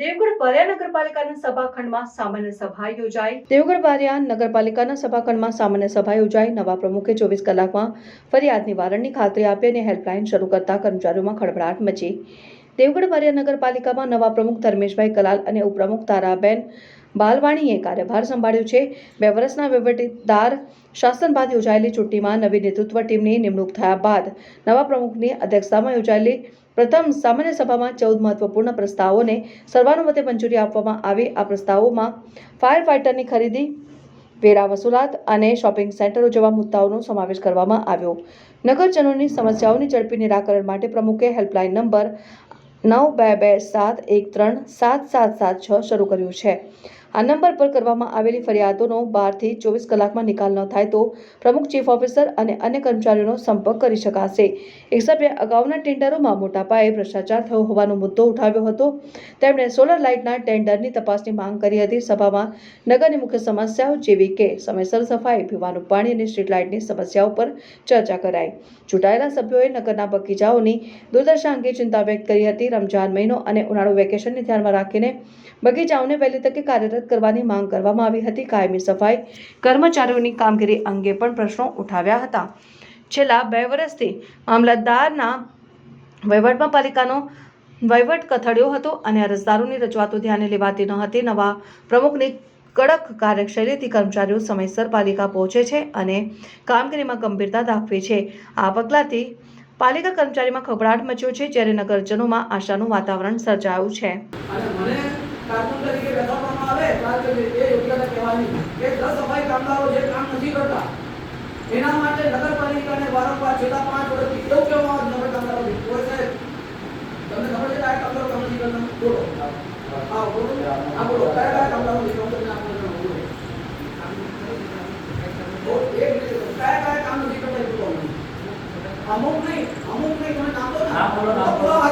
દેવગઢ બારિયા નગરપાલિકાના સભાખંડમાં સામાન્ય સભા યોજાઈ. દેવગઢ બારિયા નગરપાલિકાના સભાખંડમાં સામાન્ય સભા યોજાઈ. નવા પ્રમુખે ચોવીસ કલાકમાં ફરિયાદ નિવારણની ખાતરી આપી અને હેલ્પલાઇન શરૂ કરતા કર્મચારીઓમાં ખળભળાટ મચી. દેવગઢ વારિયા નગરપાલિકામાં નવા પ્રમુખ ધર્મેશભાઈ કલાલ અને ઉપપ્રમુખ તારાબેન બાલવાણીએ કાર્યભાર સંભાળ્યો છે. બે વર્ષના વહીવટીદાર શાસન બાદ યોજાયેલી ચૂંટણીમાં નવી નેતૃત્વ ટીમની નિમણૂક થયા બાદ નવા પ્રમુખની અધ્યક્ષતામાં યોજાયેલી પ્રથમ સામાન્ય સભામાં ચૌદ મહત્વપૂર્ણ પ્રસ્તાવોને સર્વાનુમતે મંજૂરી આપવામાં આવી. આ પ્રસ્તાવોમાં ફાયર ફાઇટરની ખરીદી, વેરા વસૂલાત અને શોપિંગ સેન્ટરો જેવા મુદ્દાઓનો સમાવેશ કરવામાં આવ્યો. નગરજનોની સમસ્યાઓની ઝડપી નિરાકરણ માટે પ્રમુખે હેલ્પલાઇન નંબર નવ બે બે સાત એક ત્રણ સાત સાત સાત છ શરૂ કર્યું છે. આ નંબર પર કરવામાં આવેલી ફરિયાદોનો બારથી ચોવીસ કલાકમાં નિકાલ ન થાય તો પ્રમુખ ચીફ ઓફિસર અને અન્ય કર્મચારીઓનો સંપર્ક કરી શકાશે. એક અગાઉના ટેન્ડરોમાં મોટા પાયે ભ્રષ્ટાચાર થયો હોવાનો મુદ્દો ઉઠાવ્યો હતો. તેમણે સોલર લાઇટના ટેન્ડરની તપાસની માંગ કરી હતી. સભામાં નગરની મુખ્ય સમસ્યાઓ જેવી કે સમયસર સફાઈ, પીવાનું પાણી અને સ્ટ્રીટ લાઇટની સમસ્યાઓ પર ચર્ચા કરાઈ. ચૂંટાયેલા સભ્યોએ નગરના બગીચાઓની દુર્દશા અંગે ચિંતા વ્યક્ત કરી હતી. રમજાન મહિનો અને ઉનાળુ વેકેશનને ધ્યાનમાં રાખીને બગીચાઓને વહેલી તકે કાર્યરત કરવાની માંગ કરવામાં આવી હતી. કાયમી સફાઈ કર્મચારીઓની કામગીરી અંગે પણ પ્રશ્નો ઉઠાવ્યા હતા. છેલ્લા બે વર્ષથી મામલતદારના વહીવટમાં પાલિકાનો વહીવટ કથળ્યો હતો અને અરજદારોની રજૂઆતો ધ્યાને લેવાતી ન હતી. નવા પ્રમુખની કડક કાર્યશૈલીથી કર્મચારીઓ સમયસર પાલિકા પહોંચે છે અને કામગીરીમાં ગંભીરતા દાખવે છે. આ પગલાંથી પાલિકા કર્મચારીમાં ખભડાટ મચ્યો છે. જ્યારે નગરજનોમાં આશાનું વાતાવરણ સર્જાયું છે. કાર્કુન તરીકે બેસાડવામાં આવે ત્યારે એ યોગ્યતા કહેવાની. કે દસ સફાઈ કામદારો જે કામ નથી કરતા એના માટે નગરપાલિકાને વારંવાર છેલ્લા પાંચ વર્ષથી એવું કહેવામાં આવે નગર કામદારો કોઈ સાહેબ તમને ખબર છે કે કામદારો કામ નથી કરતા? બોલો. હા બોલો. હા બોલો. કયા કયા કામદારો નથી કરતા બોલો. બોલો, કયા કયા કામ નથી કરતા બોલો. અમુક નહીં અમુક નહીં તમે નામ બોલો ને.